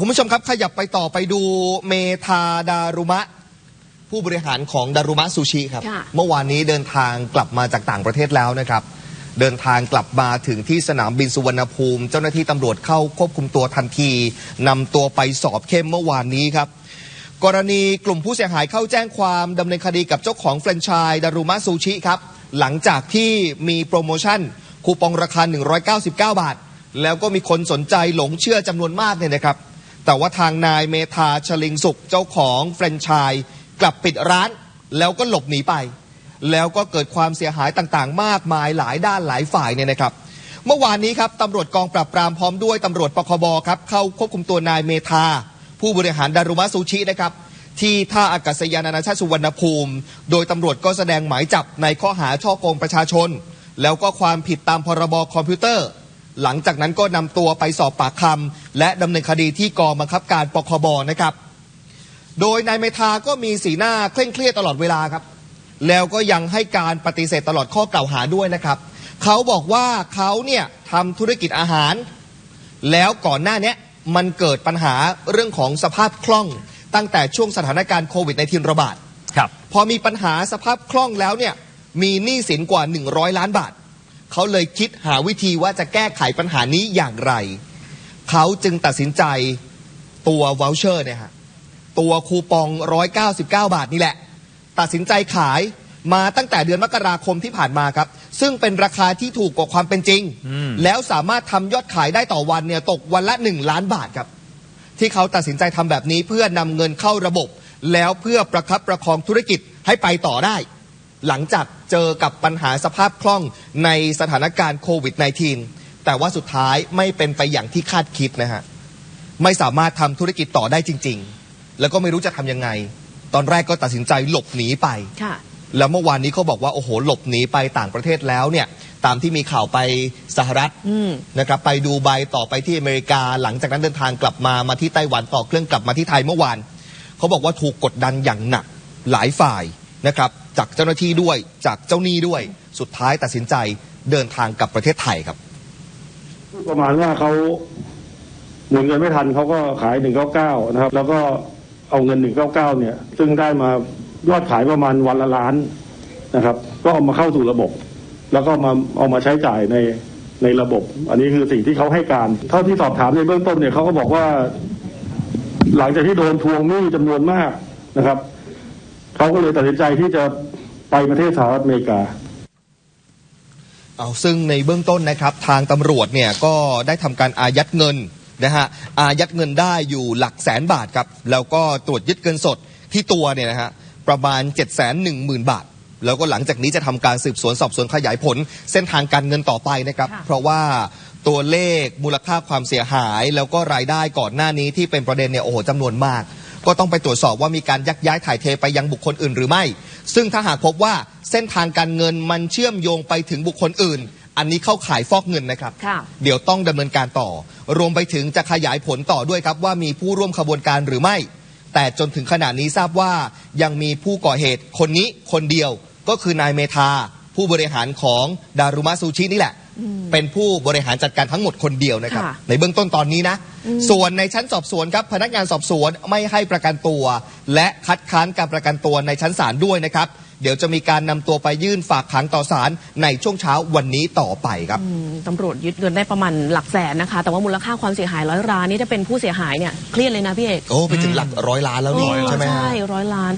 คุณผู้ชมครับ ขยับไปต่อไปดูเมธาดารุมะ ผู้บริหารของดารุมะซูชิครับ ค่ะเมื่อวานนี้เดินทางกลับมาจากต่างประเทศแล้วนะครับ เดินทางกลับมาถึงที่สนามบินสุวรรณภูมิ เจ้าหน้าที่ตำรวจเข้าควบคุมตัวทันทีนำตัวไปสอบเข้มเมื่อวานนี้ครับ กรณีกลุ่มผู้เสียหายเข้าแจ้งความดำเนินคดีกับเจ้าของแฟรนไชส์ดารุมะซูชิครับ หลังจากที่มีโปรโมชั่น คูปองราคา 199 บาท แล้วก็มีคนสนใจหลงเชื่อจำนวนมากเนี่ยนะครับ แต่ว่าทางนายเมธาชลิงสุขเจ้าของแฟรนไชส์กลับปิดร้านแล้วก็หลบหนีไป แล้วก็เกิดความเสียหายต่างๆ มากมายหลายด้านหลายฝ่ายเนี่ยนะครับ เมื่อวานนี้ครับตำรวจกองปราบปรามพร้อมด้วยตำรวจปคบครับเข้าควบคุมตัวนายเมธาผู้บริหารดารุมะซูชินะครับที่ท่าอากาศยานานาชาติสุวรรณภูมิ โดยตำรวจก็แสดงหมายจับในข้อหาช่อโกงประชาชน แล้วก็ความผิดตามพรบคอมพิวเตอร์ หลังจากนั้นก็นำตัวไปสอบปากคำ และดำเนินคดีที่กองบังคับการปคบนะครับ โดยนายเมธาก็มีสีหน้าเคร่งเครียดตลอดเวลาครับ แล้วก็ยังให้การปฏิเสธตลอดข้อกล่าวหาด้วยนะครับ เขาบอกว่าเขาเนี่ยทำธุรกิจอาหาร แล้วก่อนหน้าเนี้ยมันเกิดปัญหาเรื่องของสภาพคล่อง ตั้งแต่ช่วงสถานการณ์โควิดในทีระบาดครับพอมีปัญหาสภาพคล่องแล้วเนี่ยมีหนี้สินกว่า 100 ล้านบาท เขาเลยคิดหาวิธีว่าจะแก้ไขปัญหานี้อย่างไร เขาจึงตัดสินใจตัววอลเชอร์เนี่ยฮะตัวคูปอง 199 บาทนี่แหละ ตัดสินใจขายมาตั้งแต่เดือนมกราคมที่ผ่านมาครับ ซึ่งเป็นราคาที่ถูกกว่าความเป็นจริงอืมแล้วสามารถทำยอดขายได้ต่อวันเนี่ยตกวันละ 1 ล้านบาทครับ ที่เขาตัดสินใจทำแบบนี้เพื่อนำเงินเข้าระบบ แล้วเพื่อประคับประคองธุรกิจให้ไปต่อได้ หลังจากเจอกับปัญหาสภาพคล่องในสถานการณ์โควิด -19 แต่ว่าสุดท้ายไม่เป็นไปอย่างที่คาดคิดนะฮะไม่สามารถทำธุรกิจต่อได้จริง ๆ แล้วก็ไม่รู้จะทำยังไง ตอนแรกก็ตัดสินใจหลบหนีไปค่ะแล้วเมื่อวานนี้เขาบอกว่าโอ้โหหลบหนีไปต่างประเทศแล้วเนี่ยตามที่มีข่าวไปสหรัฐอืมนะครับไปดูใบต่อไปที่อเมริกา หลังจากนั้นเดินทางกลับมามาที่ไต้หวันต่อเครื่องกลับมาที่ไทยเมื่อวานเขาบอกว่าถูกกดดันอย่างหนักหลายฝ่ายนะครับจากเจ้าหน้าที่ด้วยจากเจ้าหนี้ด้วย สุดท้ายตัดสินใจเดินทางกลับประเทศไทยครับ ประมาณว่าเขาหมุนเงินไม่ทันเขาก็ขายหนึ่งเก้าเก้านะครับ แล้วก็เอาเงินหนึ่งเก้าเก้าเนี่ย ซึ่งได้มายอดขายประมาณวันละล้านนะครับ ก็เอามาเข้าสู่ระบบ แล้วก็มาเอามาใช้จ่ายในในระบบ อันนี้คือสิ่งที่เขาให้การ เท่าที่สอบถามในเบื้องต้นเนี่ยเขาก็บอกว่า หลังจากที่โดนทวงหนี้จำนวนมากนะครับเขาก็เลยตัดสินใจที่จะไปประเทศสหรัฐอเมริกา เอาซึ่งในเบื้องต้นนะครับ ทางตำรวจเนี่ยก็ได้ทำการอายัดเงินนะฮะอายัดเงินได้อยู่หลักแสนบาทครับ แล้วก็ตรวจยึดเงินสดที่ตัวเนี่ยนะฮะประมาณ 7 1 0 0 0 0 บาท แล้วก็หลังจากนี้จะทำการสืบสวนสอบสวนขยายผล เส้นทางการเงินต่อไปนะครับค่ะเพราะว่าตัวเลขมูลค่าความเสียหาย แล้วก็รายได้ก่อนหน้านี้ที่เป็นประเด็นเนี่ยโอ้โหจำนวนมาก ก็ต้องไปตรวจสอบว่ามีการยักย้ายถ่ายเทไปยังบุคคลอื่นหรือไม่ ซึ่งถ้าหากพบว่าเส้นทางการเงินมันเชื่อมโยงไปถึงบุคคลอื่น อันนี้เข้าข่ายฟอกเงินนะครับค่ะเดี๋ยวต้องดำเนินการต่อ รวมไปถึงจะขยายผลต่อด้วยครับว่ามีผู้ร่วมขบวนการหรือไม่ แต่จนถึงขณะนี้ทราบว่ายังมีผู้ก่อเหตุคนนี้คนเดียวก็คือนายเมธาผู้บริหารของดารุมะซูชินี่แหละ เป็นผู้บริหารจัดการทั้งหมดคนเดียวนะครับ ค่ะในเบื้องต้นตอนนี้นะ ส่วนในชั้นสอบสวนครับพนักงานสอบสวนไม่ให้ประกันตัว และคัดค้านการประกันตัวในชั้นศาลด้วยนะครับ เดี๋ยวจะมีการนำตัวไปยื่นฝากขังต่อศาลในช่วงเช้าวันนี้ต่อไปครับ อืมตำรวจยึดเงินได้ประมาณหลักแสนนะคะ แต่ว่ามูลค่าความเสียหายร้อยล้านนี่ถ้าเป็นผู้เสียหายเนี่ยเครียดเลยนะพี่เอกโอ้ไปถึงหลักร้อยล้านแล้วนี่เออใช่ไหมฮะ ใช่ร้อยล้าน